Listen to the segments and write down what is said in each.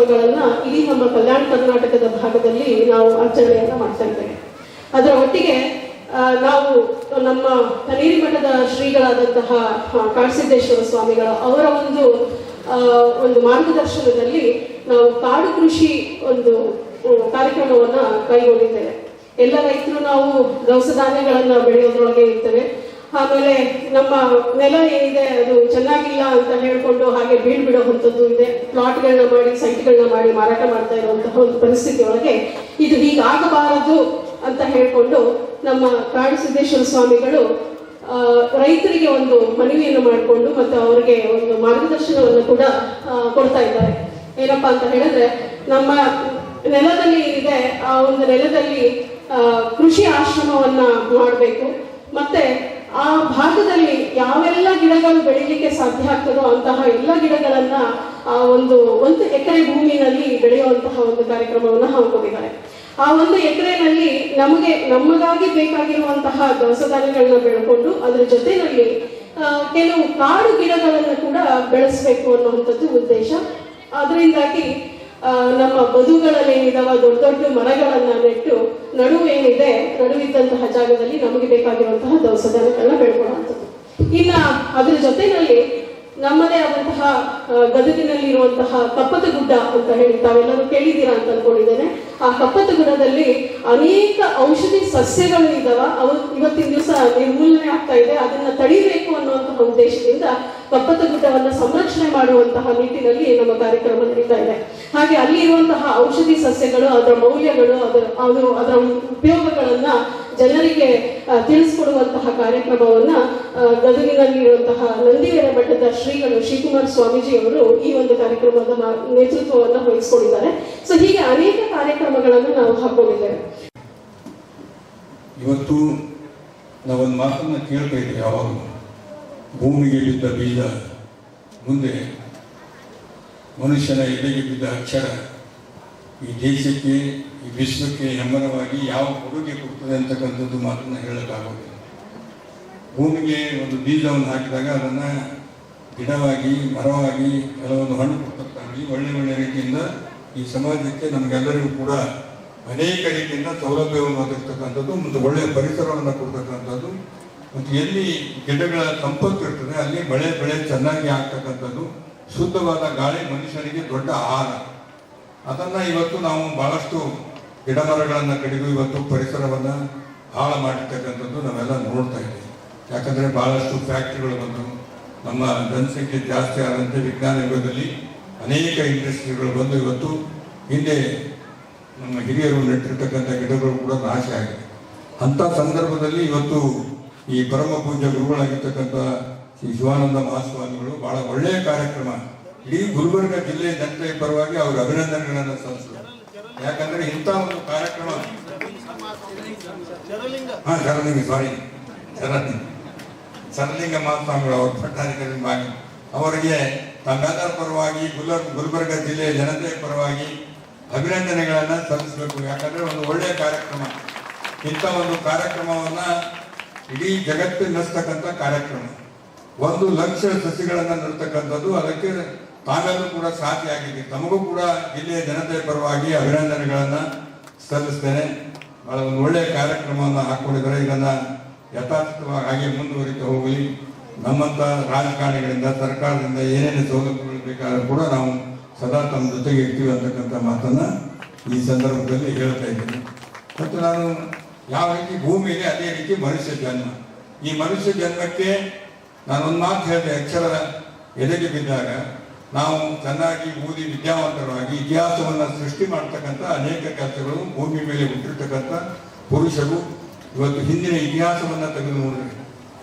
ಕಾರ್ಯಕ್ರಮಗಳನ್ನ ಇಡೀ ನಮ್ಮ ಕಲ್ಯಾಣ ಕರ್ನಾಟಕದ ಭಾಗದಲ್ಲಿ ನಾವು ಆಚರಣೆಯನ್ನ ಮಾಡ್ತಾ ಇದ್ದೇವೆ. ಅದರ ಒಟ್ಟಿಗೆ ನಾವು ನಮ್ಮ ಕನೀರಿ ಮಠದ ಶ್ರೀಗಳಾದಂತಹ ಕಾಡಸಿದ್ದೇಶ್ವರ ಸ್ವಾಮಿಗಳ ಅವರ ಒಂದು ಒಂದು ಮಾರ್ಗದರ್ಶನದಲ್ಲಿ ನಾವು ಕಾಡು ಕೃಷಿ ಒಂದು ಕಾರ್ಯಕ್ರಮವನ್ನ ಕೈಗೊಂಡಿದ್ದೇವೆ. ಎಲ್ಲ ರೈತರು ನಾವು ದವಸ ಧಾನ್ಯಗಳನ್ನ ಬೆಳೆಯೋದ್ರೊಳಗೆ ಇರ್ತೇವೆ. ಆಮೇಲೆ ನಮ್ಮ ನೆಲ ಏನಿದೆ ಅದು ಚೆನ್ನಾಗಿಲ್ಲ ಅಂತ ಹೇಳ್ಕೊಂಡು ಹಾಗೆ ಬೀಳ್ ಇದೆ. ಪ್ಲಾಟ್ಗಳನ್ನ ಮಾಡಿ ಸೈಟ್ಗಳನ್ನ ಮಾಡಿ ಮಾರಾಟ ಮಾಡ್ತಾ ಇರುವಂತಹ ಒಂದು ಪರಿಸ್ಥಿತಿ ಒಳಗೆ ಇದು ಹೀಗಾಗಬಾರದು ಅಂತ ಹೇಳ್ಕೊಂಡು ನಮ್ಮ ಕಾಡು ಸಿದ್ದೇಶ್ವರ ಸ್ವಾಮಿಗಳು ರೈತರಿಗೆ ಒಂದು ಮನವಿಯನ್ನು ಮಾಡಿಕೊಂಡು ಮತ್ತು ಅವರಿಗೆ ಒಂದು ಮಾರ್ಗದರ್ಶನವನ್ನು ಕೂಡ ಕೊಡ್ತಾ ಇದ್ದಾರೆ. ಏನಪ್ಪಾ ಅಂತ ಹೇಳಿದ್ರೆ, ನಮ್ಮ ನೆಲದಲ್ಲಿ ಏನಿದೆ, ಆ ಒಂದು ನೆಲದಲ್ಲಿ ಕೃಷಿ ಆಶ್ರಮವನ್ನ ಮಾಡಬೇಕು. ಮತ್ತೆ ಆ ಭಾಗದಲ್ಲಿ ಯಾವೆಲ್ಲ ಗಿಡಗಳು ಬೆಳೀಲಿಕ್ಕೆ ಸಾಧ್ಯ ಆಗ್ತದೋ ಅಂತಹ ಎಲ್ಲ ಗಿಡಗಳನ್ನ ಆ ಒಂದು ಒಂದು ಎಕರೆ ಭೂಮಿನಲ್ಲಿ ಬೆಳೆಯುವಂತಹ ಒಂದು ಕಾರ್ಯಕ್ರಮವನ್ನು ಹಮ್ಮಿಕೊಂಡಿದ್ದಾರೆ. ಆ ಒಂದು ಎಕರೆನಲ್ಲಿ ನಮಗೆ ನಮಗಾಗಿ ಬೇಕಾಗಿರುವಂತಹ ದವಸ ಧಾನ್ಯಗಳನ್ನ ಬೆಳ್ಕೊಂಡು ಅದರ ಜೊತೆಯಲ್ಲಿ ಕೆಲವು ಕಾಡು ಗಿಡಗಳನ್ನು ಕೂಡ ಬೆಳೆಸಬೇಕು ಅನ್ನುವಂಥದ್ದು ಉದ್ದೇಶ. ಅದರಿಂದಾಗಿ ನಮ್ಮ ಬದುಗಳಲ್ಲಿ ಏನಿದಾವ ದೊಡ್ಡ ದೊಡ್ಡ ಮರಗಳನ್ನ ನೆಟ್ಟು ನಡುವೆ ಏನಿದೆ ನಡುವಿದ್ದಂತಹ ಜಾಗದಲ್ಲಿ ನಮಗೆ ಬೇಕಾಗಿರುವಂತಹ ದವಸ ಧಾನ್ಯಗಳನ್ನ ಬೆಳ್ಕೊಳ್ಳುವಂಥದ್ದು. ಇನ್ನ ಅದ್ರ ಜೊತೆನಲ್ಲಿ ನಮ್ಮದೇ ಆದಂತಹ ಗದುಗಿನಲ್ಲಿ ಇರುವಂತಹ ಕಪ್ಪತ ಗುಡ್ಡ ಅಂತ ಹೇಳಿ ತಾವೆಲ್ಲರೂ ಕೇಳಿದ್ದೀರಾ ಅಂತ ಅನ್ಕೊಂಡಿದ್ದೇನೆ. ಆ ಕಪ್ಪತ ಗುಡ್ಡದಲ್ಲಿ ಅನೇಕ ಔಷಧಿ ಸಸ್ಯಗಳು ಇದಾವ. ಅವು ಇವತ್ತಿನ ದಿವಸ ನಿರ್ಮೂಲನೆ ಆಗ್ತಾ ಇದೆ. ಅದನ್ನ ತಡಿಬೇಕು ಅನ್ನುವಂತಹ ಉದ್ದೇಶದಿಂದ ಕಪ್ಪತ ಗುಡ್ಡವನ್ನ ಸಂರಕ್ಷಣೆ ಮಾಡುವಂತಹ ನಿಟ್ಟಿನಲ್ಲಿ ನಮ್ಮ ಕಾರ್ಯಕ್ರಮ ನಡೀತಾ ಇದೆ. ಹಾಗೆ ಅಲ್ಲಿ ಇರುವಂತಹ ಔಷಧಿ ಸಸ್ಯಗಳು, ಅದರ ಮೌಲ್ಯಗಳು, ಅದರ, ಅದು, ಅದರ ಉಪಯೋಗಗಳನ್ನ ಜನರಿಗೆ ತಿಳಿಸ್ಕೊಡುವಂತಹ ಕಾರ್ಯಕ್ರಮವನ್ನ ಗದಗಿನಲ್ಲಿ ಗದಗಿನಲ್ಲಿರುವಂತಹ ನಂದಿಗೆರ ಮಠದ ಶ್ರೀಗಳು ಶ್ರೀಕುಮಾರ್ ಸ್ವಾಮೀಜಿ ಅವರು ಈ ಒಂದು ಕಾರ್ಯಕ್ರಮದ ನೇತೃತ್ವವನ್ನ ವಹಿಸಿಕೊಂಡಿದ್ದಾರೆ. ಸೊ ಹೀಗೆ ಅನೇಕ ಕಾರ್ಯಕ್ರಮಗಳನ್ನು ನಾವು ಹಾಕೊಂಡಿದ್ದೇವೆ ಇವತ್ತು ನಾವೊಂದು ಮಾತನ್ನ ಕೇಳ್ತಾ ಇದ್ದೀವಿ ಯಾವಾಗ ಭೂಮಿಗೆ ಬಿದ್ದ ಬೀಜ, ಮುಂದೆ ಮನುಷ್ಯನ ಎದೆಗೆ ಬಿದ್ದ ಅಕ್ಷರ. ಈ ದೇಶಕ್ಕೆ, ಈ ವಿಶ್ವಕ್ಕೆ ಹೆಮ್ಮರವಾಗಿ ಯಾವ ಕೊಡುಗೆ ಕೊಡ್ತದೆ ಅಂತಕ್ಕಂಥದ್ದು ಮಾತನ್ನು ಹೇಳೋಕ್ಕಾಗೋದಿಲ್ಲ. ಭೂಮಿಗೆ ಒಂದು ಬೀಜವನ್ನು ಹಾಕಿದಾಗ ಅದನ್ನು ಗಿಡವಾಗಿ, ಮರವಾಗಿ, ಕೆಲವೊಂದು ಹಣ್ಣು ಕೊಡ್ತಕ್ಕಾಗಿ ಒಳ್ಳೆ ಒಳ್ಳೆ ರೀತಿಯಿಂದ ಈ ಸಮಾಜಕ್ಕೆ ನಮಗೆಲ್ಲರಿಗೂ ಕೂಡ ಅನೇಕ ರೀತಿಯಿಂದ ಸೌಲಭ್ಯವನ್ನು ಒದಗಿಸ್ತಕ್ಕಂಥದ್ದು ಮತ್ತು ಒಳ್ಳೆಯ ಪರಿಸರವನ್ನು ಕೊಡ್ತಕ್ಕಂಥದ್ದು. ಮತ್ತು ಎಲ್ಲಿ ಗಿಡಗಳ ಸಂಪತ್ತು ಇರ್ತದೆ, ಅಲ್ಲಿ ಮಳೆ ಬೆಳೆ ಚೆನ್ನಾಗಿ ಆಗ್ತಕ್ಕಂಥದ್ದು, ಶುದ್ಧವಾದ ಗಾಳಿ ಮನುಷ್ಯನಿಗೆ ದೊಡ್ಡ ಆಹಾರ. ಅದನ್ನ ಇವತ್ತು ನಾವು ಬಹಳಷ್ಟು ಗಿಡ ಮರಗಳನ್ನು ಕಡಿದು ಇವತ್ತು ಪರಿಸರವನ್ನ ಹಾಳು ಮಾಡಿರ್ತಕ್ಕಂಥದ್ದು ನಾವೆಲ್ಲ ನೋಡ್ತಾ ಇದ್ದೀವಿ. ಯಾಕಂದ್ರೆ ಬಹಳಷ್ಟು ಫ್ಯಾಕ್ಟ್ರಿಗಳು ಬಂದು, ನಮ್ಮ ಜನಸಂಖ್ಯೆ ಜಾಸ್ತಿ ಆದಂತೆ ವಿಜ್ಞಾನ ಯುಗದಲ್ಲಿ ಅನೇಕ ಇಂಡಸ್ಟ್ರಿಗಳು ಬಂದು ಇವತ್ತು ಹಿಂದೆ ನಮ್ಮ ಹಿರಿಯರು ನೆಟ್ಟಿರ್ತಕ್ಕಂಥ ಗಿಡಗಳು ಕೂಡ ನಾಶ ಆಗಿದೆ. ಅಂತ ಸಂದರ್ಭದಲ್ಲಿ ಇವತ್ತು ಈ ಪರಮ ಪೂಜ್ಯ ಗುರುಗಳಾಗಿರ್ತಕ್ಕಂಥ ಶ್ರೀ ಶಿವಾನಂದ ಮಹಾಸ್ವಾಮಿಗಳು ಬಹಳ ಒಳ್ಳೆಯ ಕಾರ್ಯಕ್ರಮ ಇಡೀ ಗುಲ್ಬರ್ಗ ಜಿಲ್ಲೆ ಜನತೆಯ ಪರವಾಗಿ ಅವ್ರ ಅಭಿನಂದನೆಗಳನ್ನು ಸಲ್ಲಿಸಿದ್ರು ಯಾಕಂದ್ರೆ ಇಂಥ ಒಂದು ಕಾರ್ಯಕ್ರಮ ಸಾರಿ ಸರಲಿಂಗ ಸರಲಿಂಗ ಮಹಾಸ್ವಾಮಿಗಳು ಅವರು ಪಟ್ಟಾಧಿಕಾರಿ ಅವರಿಗೆ ತಮ್ಮೆಲ್ಲರ ಪರವಾಗಿ ಗುಲ್ಬರ್, ಗುಲ್ಬರ್ಗ ಜಿಲ್ಲೆಯ ಜನತೆ ಪರವಾಗಿ ಅಭಿನಂದನೆಗಳನ್ನ ಸಲ್ಲಿಸಬೇಕು. ಯಾಕಂದ್ರೆ ಒಂದು ಒಳ್ಳೆಯ ಕಾರ್ಯಕ್ರಮ. ಇಂಥ ಒಂದು ಕಾರ್ಯಕ್ರಮವನ್ನ ಇಡೀ ಜಗತ್ತಿನ ನಡೆಸ್ತಕ್ಕಂಥ ಕಾರ್ಯಕ್ರಮ. ಒಂದು ಲಕ್ಷ ಸಸಿಗಳನ್ನ ನಡ್ತಕ್ಕಂಥದ್ದು ಅದಕ್ಕೆ ತಾವೆಲ್ಲರೂ ಕೂಡ ಸಾಥಿಯಾಗಿದೆ ತಮಗೂ ಕೂಡ ಜಿಲ್ಲೆಯ ಜನತೆ ಪರವಾಗಿ ಅಭಿನಂದನೆಗಳನ್ನ ಸಲ್ಲಿಸ್ತೇನೆ. ಬಹಳ ಒಂದು ಒಳ್ಳೆಯ ಕಾರ್ಯಕ್ರಮವನ್ನು ಹಾಕೊಂಡಿದ್ದಾರೆ. ಇದನ್ನ ಯಥಾರ್ಥವಾಗಿ ಹಾಗೆ ಮುಂದುವರಿತಾ ಹೋಗಲಿ. ನಮ್ಮಂತ ರಾಜಕಾರಣಿಗಳಿಂದ, ಸರ್ಕಾರದಿಂದ ಏನೇನು ಸೌಲಭ್ಯಗಳು ಬೇಕಾದ್ರೂ ಕೂಡ ನಾವು ಸದಾ ತಮ್ಮ ಜೊತೆಗೆ ಇರ್ತೀವಿ ಅಂತಕ್ಕಂಥ ಮಾತನ್ನ ಈ ಸಂದರ್ಭದಲ್ಲಿ ಹೇಳ್ತಾ ಇದ್ದೀನಿ. ಮತ್ತು ನಾನು ಯಾವ ರೀತಿ ಭೂಮಿ ಇದೆ ಅದೇ ರೀತಿ ಮನುಷ್ಯ ಜನ್ಮ. ಈ ಮನುಷ್ಯ ಜನ್ಮಕ್ಕೆ ನಾನೊಂದು ಮಾತು ಹೇಳಿದೆ, ಅಕ್ಷರ ಎದೆಗೆ ಬಿದ್ದಾಗ ನಾವು ಚೆನ್ನಾಗಿ ಓದಿ ವಿದ್ಯಾವಂತರಾಗಿ ಇತಿಹಾಸವನ್ನು ಸೃಷ್ಟಿ ಮಾಡ್ತಕ್ಕಂಥ ಅನೇಕ ಕೆಲಸಗಳು ಭೂಮಿ ಮೇಲೆ ಹುಟ್ಟಿರ್ತಕ್ಕಂಥ ಪುರುಷರು ಇವತ್ತು ಹಿಂದಿನ ಇತಿಹಾಸವನ್ನು ತೆಗೆದು ನೋಡಿದ್ರೆ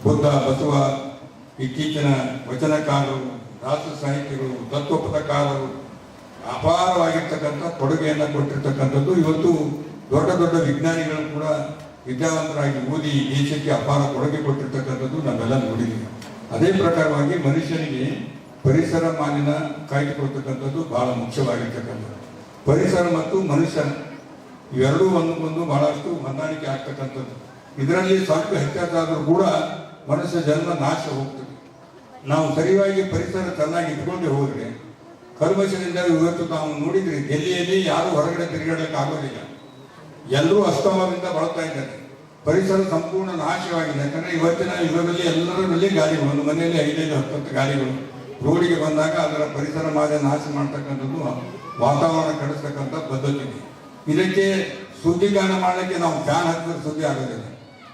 ಬುದ್ಧ, ಬಸವ, ಇತ್ತೀಚಿನ ವಚನಕಾರರು ರಾಷ್ಟ್ರ ಸಾಹಿತ್ಯಗಳು, ತತ್ವಪದಕಾರರು, ಅಪಾರವಾಗಿರ್ತಕ್ಕಂಥ ಕೊಡುಗೆಯನ್ನು ಕೊಟ್ಟಿರ್ತಕ್ಕಂಥದ್ದು. ಇವತ್ತು ದೊಡ್ಡ ದೊಡ್ಡ ವಿಜ್ಞಾನಿಗಳು ಕೂಡ ವಿದ್ಯಾವಂತರಾಗಿ ಓದಿ ದೇಶಕ್ಕೆ ಅಪಾರ ಕೊಡುಗೆ ಕೊಟ್ಟಿರ್ತಕ್ಕಂಥದ್ದು ನಾವೆಲ್ಲ ನೋಡಿದ್ದೀವಿ. ಅದೇ ಪ್ರಕಾರವಾಗಿ ಮನುಷ್ಯನಿಗೆ ಪರಿಸರ ಮಾಲಿನ್ಯ ಕಾಯ್ದುಕೊಳ್ತಕ್ಕಂಥದ್ದು ಬಹಳ ಮುಖ್ಯವಾಗಿರ್ತಕ್ಕಂಥದ್ದು. ಪರಿಸರ ಮತ್ತು ಮನುಷ್ಯ ಇವೆರಡೂ ಒಂದಕ್ಕೊಂದು ಬಹಳಷ್ಟು ಹೊಂದಾಣಿಕೆ ಆಗ್ತಕ್ಕಂಥದ್ದು. ಇದರಲ್ಲಿ ಸ್ವಲ್ಪ ಹೆಚ್ಚಾದರೂ ಕೂಡ ಮನುಷ್ಯ ಜನ್ಮ ನಾಶ ಹೋಗ್ತದೆ. ನಾವು ಸರಿಯಾಗಿ ಪರಿಸರ ಚೆನ್ನಾಗಿ ಇಟ್ಕೊಂಡೆ ಹೋದರೆ ಕಲ್ಮಶದಿಂದ ಇವತ್ತು ನಾವು ನೋಡಿದ್ರೆ ಡೆಲ್ಲಿಯಲ್ಲಿ ಯಾರು ಹೊರಗಡೆ ತಿರುಗಾಡಲಿಕ್ಕೆ ಆಗೋದಿಲ್ಲ. ಎಲ್ಲರೂ ಅಸ್ತಮದಿಂದ ಬಳಲ್ತಾ ಇದ್ದಾರೆ. ಪರಿಸರ ಸಂಪೂರ್ಣ ನಾಶವಾಗಿದೆ. ಯಾಕಂದ್ರೆ ಇವತ್ತಿನ ಯುಗದಲ್ಲಿ ಎಲ್ಲರಲ್ಲಿ ಗಾಳಿಗಳು, ಒಂದು ಮನೆಯಲ್ಲಿ ಐದೈದು ಹತ್ತತ್ತು ಗಾಡಿಗಳು ರೋಡಿಗೆ ಬಂದಾಗ ಅದರ ಪರಿಸರ ಮಾಲಿನ್ಯ ನಾಶ ಮಾಡ್ತಕ್ಕಂಥದ್ದು ವಾತಾವರಣ ಕಡಿಸ್ತಕ್ಕಂಥ ಪದ್ಧತಿ ಇದಕ್ಕೆ ಸುದ್ದಿಗಾನ ಮಾಡಲಿಕ್ಕೆ ನಾವು ಫ್ಯಾನ್ ಹಾಕಿದ್ರೆ ಸುದ್ದಿ ಆಗೋದಿಲ್ಲ.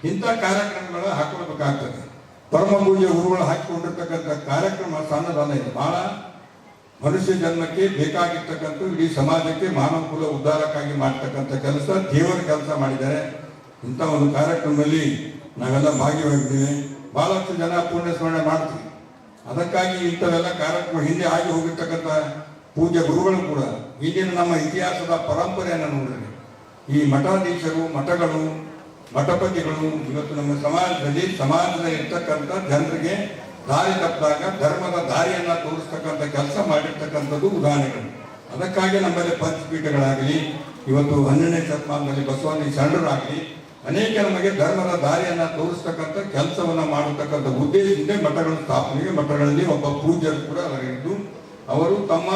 ಇಂಥ ಕಾರ್ಯಕ್ರಮಗಳು ಹಾಕೊಳ್ಬೇಕಾಗ್ತದೆ ಪರಮ ಪೂಜೆ ಗುರುಗಳು ಹಾಕಿಕೊಂಡಿರ್ತಕ್ಕಂಥ ಕಾರ್ಯಕ್ರಮ ಸಣ್ಣದಲ್ಲ ಇದೆ. ಬಹಳ ಮನುಷ್ಯ ಜನ್ಮಕ್ಕೆ ಬೇಕಾಗಿರ್ತಕ್ಕಂಥ ಇಡೀ ಸಮಾಜಕ್ಕೆ ಮಾನವ ಕುಲ ಉದ್ಧಾರಕ್ಕಾಗಿ ಮಾಡ್ತಕ್ಕಂಥ ಕೆಲಸ. ದೇವರ ಕೆಲಸ ಮಾಡಿದ್ದಾರೆ. ಇಂಥ ಒಂದು ಕಾರ್ಯಕ್ರಮದಲ್ಲಿ ನಾವೆಲ್ಲ ಭಾಗಿಯಾಗಿದ್ದೇವೆ. ಬಹಳಷ್ಟು ಜನ ಪುಣ್ಯ ಸ್ಮರಣೆ ಮಾಡ್ತೀವಿ. ಅದಕ್ಕಾಗಿ ಇಂಥವೆಲ್ಲ ಕಾರ್ಯಕ್ರಮ ಹಿಂದೆ ಆಗಿ ಹೋಗಿರ್ತಕ್ಕಂಥ ಪೂಜ್ಯ ಗುರುಗಳು ಕೂಡ ಇಂದಿನ ನಮ್ಮ ಇತಿಹಾಸದ ಪರಂಪರೆಯನ್ನು ನೋಡಿದ್ರೆ ಈ ಮಠಾಧೀಶರು, ಮಠಗಳು, ಮಠಪತಿಗಳು, ಇವತ್ತು ನಮ್ಮ ಸಮಾಜದಲ್ಲಿ, ಸಮಾಜದ ಇರ್ತಕ್ಕಂಥ ಜನರಿಗೆ ದಾರಿ ತಪ್ಪಿದಾಗ, ಧರ್ಮದ ದಾರಿಯನ್ನು ತೋರಿಸ್ತಕ್ಕಂಥ ಕೆಲಸ ಮಾಡಿರ್ತಕ್ಕಂಥದ್ದು ಉದಾಹರಣೆಗಳು. ಅದಕ್ಕಾಗಿ ನಮ್ಮಲ್ಲಿ ಪಂಚಪೀಠಗಳಾಗಲಿ, ಇವತ್ತು ಹನ್ನೆರಡನೇ ಶತಮಾನದಲ್ಲಿ ಬಸವಣ್ಣ ಶರಣರಾಗಲಿ ಅನೇಕ ನಮಗೆ ಧರ್ಮದ ದಾರಿಯನ್ನ ತೋರಿಸ್ತಕ್ಕಂಥ ಕೆಲಸವನ್ನ ಮಾಡತಕ್ಕಂಥ ಉದ್ದೇಶದಿಂದ ಮಠಗಳ ಸ್ಥಾಪನೆಗೆ ಮಠಗಳಲ್ಲಿ ಒಬ್ಬ ಪೂಜ್ಯರು ಕೂಡ ಅವರಿದ್ದು, ಅವರು ತಮ್ಮ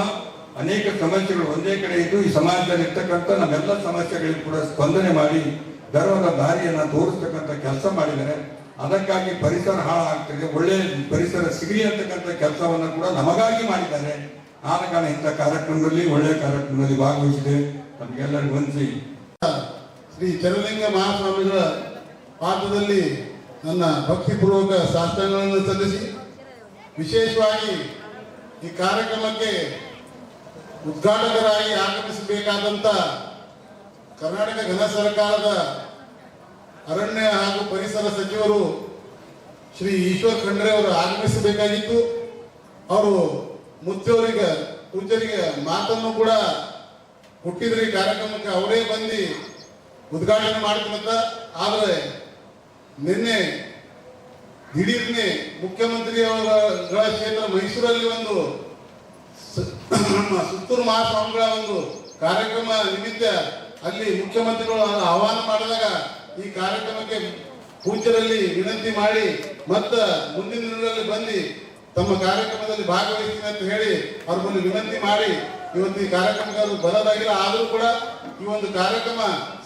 ಅನೇಕ ಸಮಸ್ಯೆಗಳು ಒಂದೇ ಕಡೆ ಇದ್ದು ಈ ಸಮಾಜದಲ್ಲಿ ಇರ್ತಕ್ಕಂಥ ನಮ್ಮೆಲ್ಲ ಸಮಸ್ಯೆಗಳಿಗೆ ಕೂಡ ಸ್ಪಂದನೆ ಮಾಡಿ ಧರ್ಮದ ದಾರಿಯನ್ನ ತೋರಿಸ್ತಕ್ಕಂಥ ಕೆಲಸ ಮಾಡಿದ್ದಾರೆ ಅದಕ್ಕಾಗಿ ಪರಿಸರ ಹಾಳಾಗ್ತದೆ, ಒಳ್ಳೆ ಪರಿಸರ ಸಿಗಲಿ ಅಂತಕ್ಕಂಥ ಕೆಲಸವನ್ನ ಕೂಡ ನಮಗಾಗಿ ಮಾಡಿದ್ದಾರೆ. ಆದ ಕಾರಣ ಇಂಥ ಕಾರ್ಯಕ್ರಮದಲ್ಲಿ ಒಳ್ಳೆಯ ಕಾರ್ಯಕ್ರಮದಲ್ಲಿ ಭಾಗವಹಿಸಿದೆ. ನಮಗೆಲ್ಲರಿಗೂ ವಂದಿಸಿ ಶ್ರೀ ಚರಲಿಂಗ ಮಹಾಸ್ವಾಮಿಗಳ ಪಾತ್ರದಲ್ಲಿ ನನ್ನ ಭಕ್ತಿಪೂರ್ವಕ ಶಾಸ್ತ್ರಗಳನ್ನು ಸಲ್ಲಿಸಿ, ವಿಶೇಷವಾಗಿ ಈ ಕಾರ್ಯಕ್ರಮಕ್ಕೆ ಉದ್ಘಾಟಕರಾಗಿ ಆಗಮಿಸಬೇಕಾದಂಥ ಕರ್ನಾಟಕ ಘನ ಸರ್ಕಾರದ ಅರಣ್ಯ ಹಾಗೂ ಪರಿಸರ ಸಚಿವರು ಶ್ರೀ ಈಶ್ವರ್ ಖಂಡ್ರೆ ಅವರು ಆಗಮಿಸಬೇಕಾಗಿತ್ತು. ಅವರು ಮುತ್ತವರಿಗೆ ಪೂಜ್ಯರಿಗೆ ಮಾತನ್ನು ಕೂಡ ಹುಟ್ಟಿದ್ರೆ ಕಾರ್ಯಕ್ರಮಕ್ಕೆ ಅವರೇ ಬಂದು ಉದ್ಘಾಟನೆ ಮಾಡ್ತೀನಂತ ಆದರೆ ನಿನ್ನೆ ದಿಢೀರ್ನೆ ಮುಖ್ಯಮಂತ್ರಿ ಅವರ ಕ್ಷೇತ್ರ ಮೈಸೂರಲ್ಲಿ ಒಂದು ನಮ್ಮ ಸುತ್ತೂರು ಮಹಾಸ್ವಾಮಿಗಳ ಒಂದು ಕಾರ್ಯಕ್ರಮ ನಿಮಿತ್ತ ಅಲ್ಲಿ ಮುಖ್ಯಮಂತ್ರಿಗಳು ಆಹ್ವಾನ ಮಾಡಿದಾಗ ಈ ಕಾರ್ಯಕ್ರಮಕ್ಕೆ ಪೂಜರಲ್ಲಿ ವಿನಂತಿ ಮಾಡಿ ಮತ್ತ ಮುಂದಿನ ದಿನಗಳಲ್ಲಿ ಬಂದು ತಮ್ಮ ಕಾರ್ಯಕ್ರಮದಲ್ಲಿ ಭಾಗವಹಿಸ್ತೀನಿ ಅಂತ ಹೇಳಿ ಅವ್ರ ಮುಂದೆ ವಿನಂತಿ ಮಾಡಿ ಇವತ್ತು ಈ ಕಾರ್ಯಕ್ರಮಕ್ಕೆ ಬರೋದಾಗಿಲ್ಲ. ಆದರೂ ಕೂಡ ಈ ಒಂದು ಕಾರ್ಯಕ್ರಮ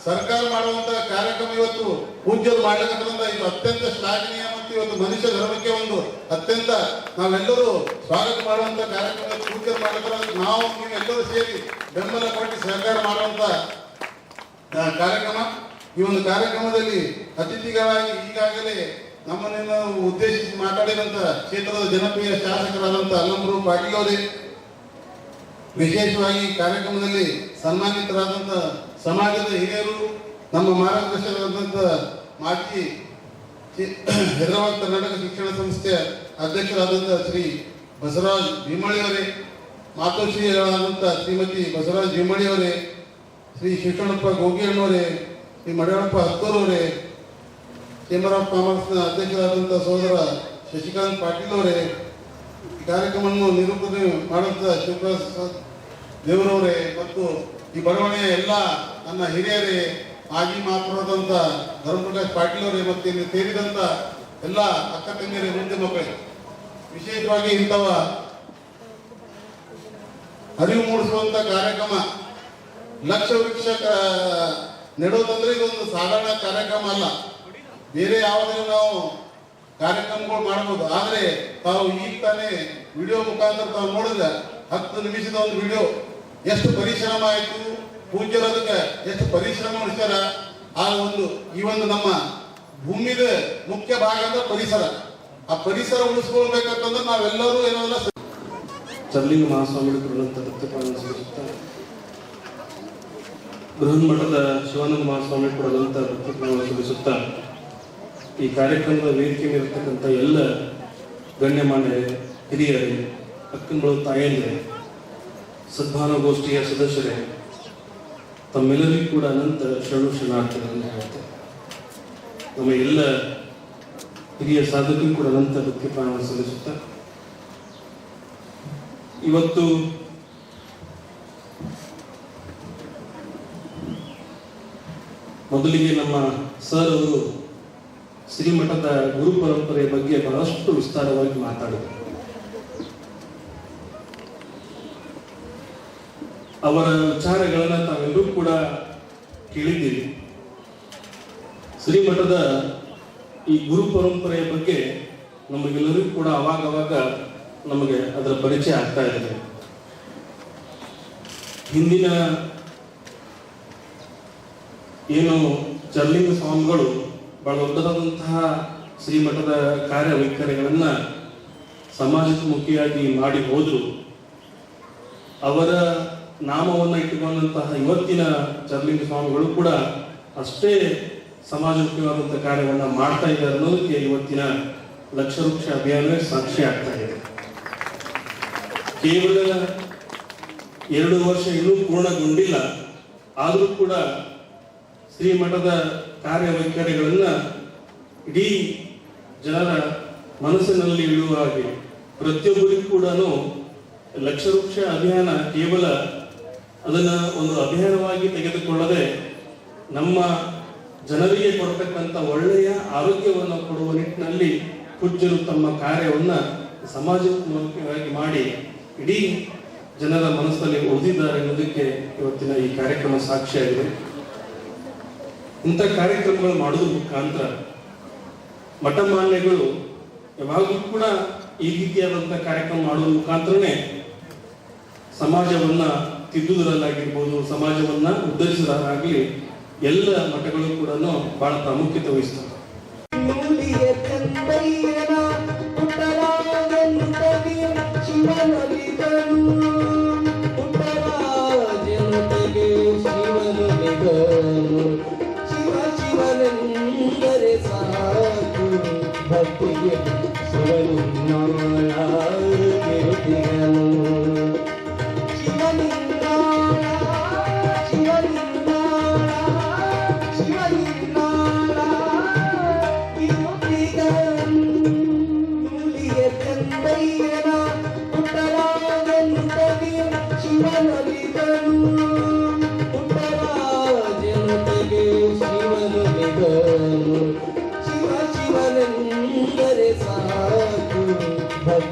ಸರ್ಕಾರ ಮಾಡುವಂತ ಕಾರ್ಯಕ್ರಮ ಇವತ್ತು ಪೂಜ್ಯರು ಮಾಡ್ಲಿಕ್ಕಂತ ಇದು ಅತ್ಯಂತ ಶ್ಲಾಘನೀಯ ಮತ್ತು ಇವತ್ತು ಮನುಷ್ಯ ಧರ್ಮಕ್ಕೆ ಒಂದು ಅತ್ಯಂತ ನಾವೆಲ್ಲರೂ ಸ್ವಾಗತ ಮಾಡುವಂತ ಕಾರ್ಯಕ್ರಮ ಪೂಜ್ಯರು ಮಾಡ್ಲಿಕ್ಕೆ ನಾವು ನೀವೆಲ್ಲರೂ ಸೇರಿ ಬೆಂಬಲ ಕೊಟ್ಟು ಸರ್ಕಾರ ಮಾಡುವಂತ ಕಾರ್ಯಕ್ರಮ. ಈ ಒಂದು ಕಾರ್ಯಕ್ರಮದಲ್ಲಿ ಅತಿಥಿಗಳಾಗಿ ಈಗಾಗಲೇ ನಮ್ಮನ್ನು ಉದ್ದೇಶಿಸಿ ಮಾತಾಡಿದಂತ ಕ್ಷೇತ್ರದ ಜನಪ್ರಿಯ ಶಾಸಕರಾದಂತ ಅಲ್ಲಂಬರು ಪಾಟೀಲ್ ಅವರೇ. ವಿಶೇಷವಾಗಿ ಕಾರ್ಯಕ್ರಮದಲ್ಲಿ ಸನ್ಮಾನಿತರಾದಂಥ ಸಮಾಜದ ಹಿರಿಯರು ನಮ್ಮ ಮಾರ್ಗದರ್ಶಕರಾದಂಥ ಮಾಜಿ ಹೈದರಾಬಾದ್ ಕರ್ನಾಟಕ ಶಿಕ್ಷಣ ಸಂಸ್ಥೆಯ ಅಧ್ಯಕ್ಷರಾದಂಥ ಶ್ರೀ ಬಸವರಾಜ್ ಭೀಮಳಿಯವರೇ ಮಾತೋಶ್ರೀಗಳಾದಂಥ ಶ್ರೀಮತಿ ಬಸವರಾಜ್ ಭೀಮಳಿಯವರೇ ಶ್ರೀ ಶಿಕ್ಷಣಪ್ಪ ಗೋಗಿಯಣ್ಣವರೇ, ಶ್ರೀ ಮಡಿಯಪ್ಪ ಹತ್ತೂರವರೇ ಚೇಂಬರ್ ಆಫ್ ಕಾಮರ್ಸ್ನ ಅಧ್ಯಕ್ಷರಾದಂಥ ಸೋದರ ಶಶಿಕಾಂತ್ ಪಾಟೀಲ್ ಅವರೇ, ಈ ಕಾರ್ಯಕ್ರಮವನ್ನು ನಿರೂಪಣೆ ಮಾಡುವಂಥ ಶಿವಪ್ರಸಾದ್ ದೇವರವರೇ ಮತ್ತು ಈ ಬರವಣಿಗೆ ಎಲ್ಲ ನನ್ನ ಹಿರಿಯರೇ ಮಾಜಿ ಮಹಾಪೌರದಂಥ ಧರ್ಮಪ್ರಕಾಶ್ ಪಾಟೀಲ್ ಅವರೇ ಮತ್ತೆ ಸೇರಿದಂತ ಎಲ್ಲ ಅಕ್ಕ ತಂಗಿಯರೇ ಮುಂದೆ ಮಕ್ಕಳೇ, ವಿಶೇಷವಾಗಿ ಇಂಥವ ಅರಿವು ಮೂಡಿಸುವಂತ ಕಾರ್ಯಕ್ರಮ, ಲಕ್ಷ ವೃಕ್ಷ ನೆಡೋದಂದ್ರೆ ಇದೊಂದು ಸಾಧಾರಣ ಕಾರ್ಯಕ್ರಮ ಅಲ್ಲ. ಬೇರೆ ಯಾವುದೇ ನಾವು ಕಾರ್ಯಕ್ರಮಗಳು ಮಾಡಬಹುದು. ಆದರೆ ತಾವು ಈಗ ತಾನೇ ವಿಡಿಯೋ ಮುಖಾಂತರ ತಾವು ನೋಡಿದ ಹತ್ತು ನಿಮಿಷದ ಒಂದು ವಿಡಿಯೋ ಎಷ್ಟು ಪರಿಶ್ರಮ ಆಯಿತು? ಪೂಜ್ಯರು ಅದಕ್ಕೆ ಎಷ್ಟು ಪರಿಶ್ರಮ ಉಳಿಸ್ತಾರ ಆ ಒಂದು, ಈ ಒಂದು ನಮ್ಮ ಭೂಮಿದ ಮುಖ್ಯ ಭಾಗ ಅಂದ್ರೆ ಪರಿಸರ. ಆ ಪರಿಸರ ಉಳಿಸ್ಕೊಳ್ಬೇಕಂತಂದ್ರೆ ನಾವೆಲ್ಲರೂ ಏನಲ್ಲ ಚರ್ಲಿಂಗ ದತ್ತಪಾಲನ ಸ್ವೀಕರಿಸುತ್ತಾ ಬೃಹನ್ಮಠದ ಶಿವಾನಂದ ಮಹಾಸ್ವಾಮಿ ಕೊಡದಂತ ಭಕ್ತಿಗಳನ್ನು ಸಲ್ಲಿಸುತ್ತ ಈ ಕಾರ್ಯಕ್ರಮದ ವೇದಿಕೆ ಇರತಕ್ಕಂಥ ಎಲ್ಲ ಗಣ್ಯಮಾನ್ಯ ಹಿರಿಯರೇ ಅಕ್ಕನಗಳು ತಾಯಂದಿರೇ ಸದ್ಭಾವಗೋಷ್ಠಿಯ ಸದಸ್ಯರೇ, ತಮ್ಮೆಲ್ಲರಿಗೂ ಕೂಡ ಅನಂತ ಶರಣು ಶರಣಾರ್ಥಿಗಳನ್ನು ಹೇಳ್ತೇನೆ. ನಮ್ಮ ಎಲ್ಲ ಹಿರಿಯ ಸಾಧಕರಿಗೂ ಕೂಡ ಅನಂತ ಪ್ರಾಣವನ್ನು ಸಲ್ಲಿಸುತ್ತಾ ಇವತ್ತು ಮೊದಲಿಗೆ ನಮ್ಮ ಸರ್ ಅವರು ಶ್ರೀಮಠದ ಗುರು ಪರಂಪರೆಯ ಬಗ್ಗೆ ಬಹಳಷ್ಟು ವಿಸ್ತಾರವಾಗಿ ಮಾತಾಡಿದರು. ಅವರ ವಿಚಾರಗಳನ್ನ ತಾವೆಲ್ಲರೂ ಕೂಡ ಕೇಳಿದ್ದೀರಿ. ಶ್ರೀಮಠದ ಈ ಗುರು ಪರಂಪರೆಯ ಬಗ್ಗೆ ನಮಗೆಲ್ಲರಿಗೂ ಕೂಡ ಅವಾಗ ಅವಾಗ ನಮಗೆ ಅದರ ಪರಿಚಯ ಆಗ್ತಾ ಇದೆ. ಹಿಂದಿನ ಏನು ಚರ್ಲಿಂಗ ಸ್ವಾಮಿಗಳು ಬಹಳ ದೊಡ್ಡದಾದಂತಹ ಶ್ರೀಮಠದ ಕಾರ್ಯವೈಖರಿಗಳನ್ನ ಸಮಾಜಮುಖಿಯಾಗಿ ಮಾಡಿ ಹೋದ್ರು. ಅವರ ನಾಮವನ್ನು ಇಟ್ಟುಕೊಂಡಂತಹ ಇವತ್ತಿನ ಚರ್ಲಿಂಗ ಸ್ವಾಮಿಗಳು ಕೂಡ ಅಷ್ಟೇ ಸಮಾಜಮುಖಿಯಾದಂತಹ ಕಾರ್ಯವನ್ನ ಮಾಡ್ತಾ ಇದ್ದಾರೆ ಅನ್ನೋದಕ್ಕೆ ಇವತ್ತಿನ ಲಕ್ಷ ವೃಕ್ಷ ಅಭಿಯಾನವೇ ಸಾಕ್ಷಿ ಆಗ್ತಾ ಇದೆ. ಕೇವಲ ಎರಡು ವರ್ಷ ಇನ್ನೂ ಪೂರ್ಣಗೊಂಡಿಲ್ಲ. ಆದರೂ ಕೂಡ ಶ್ರೀಮಠದ ಕಾರ್ಯವೈಖರಿಗಳನ್ನು ಇಡೀ ಜನರ ಮನಸ್ಸಿನಲ್ಲಿ ಇಡುವ ಹಾಗೆ ಪ್ರತಿಯೊಬ್ಬರಿಗೂ ಕೂಡ ಲಕ್ಷ ವೃಕ್ಷ ಅಭಿಯಾನ ಕೇವಲ ಅದನ್ನ ಒಂದು ಅಭಿಯಾನವಾಗಿ ತೆಗೆದುಕೊಳ್ಳದೆ ನಮ್ಮ ಜನರಿಗೆ ಕೊಡ್ತಕ್ಕಂಥ ಒಳ್ಳೆಯ ಆರೋಗ್ಯವನ್ನು ಕೊಡುವ ನಿಟ್ಟಿನಲ್ಲಿ ಪೂಜ್ಯರು ತಮ್ಮ ಕಾರ್ಯವನ್ನ ಸಮಾಜಮುಖವಾಗಿ ಮಾಡಿ ಇಡೀ ಜನರ ಮನಸ್ಸಲ್ಲಿ ಉಳಿದಿದ್ದಾರೆ ಅನ್ನೋದಕ್ಕೆ ಇವತ್ತಿನ ಈ ಕಾರ್ಯಕ್ರಮ ಸಾಕ್ಷಿಯಾಗಿದೆ. ಇಂಥ ಕಾರ್ಯಕ್ರಮಗಳು ಮಾಡೋದ್ರ ಮುಖಾಂತರ ಮಠ ಮಾನ್ಯಗಳು ಯಾವಾಗಲೂ ಕೂಡ ಈ ರೀತಿಯಾದಂಥ ಕಾರ್ಯಕ್ರಮ ಮಾಡುವ ಮುಖಾಂತರನೇ ಸಮಾಜವನ್ನ ತಿದ್ದುದರಲ್ಲಾಗಿರ್ಬೋದು ಸಮಾಜವನ್ನ ಉದ್ಧರಿಸುವುದಾಗಲಿ ಎಲ್ಲ ಮಠಗಳು ಕೂಡ ಬಹಳ ಪ್ರಾಮುಖ್ಯತೆ ವಹಿಸ್ತವೆ. ತಂದಯ್ಯನ ಪುಟ್ಟರಾಜಂತಗೆ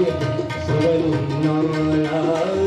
ಭಕ್ತಿಗೆ ಶಿವನು ಗೆರುತಿಗನು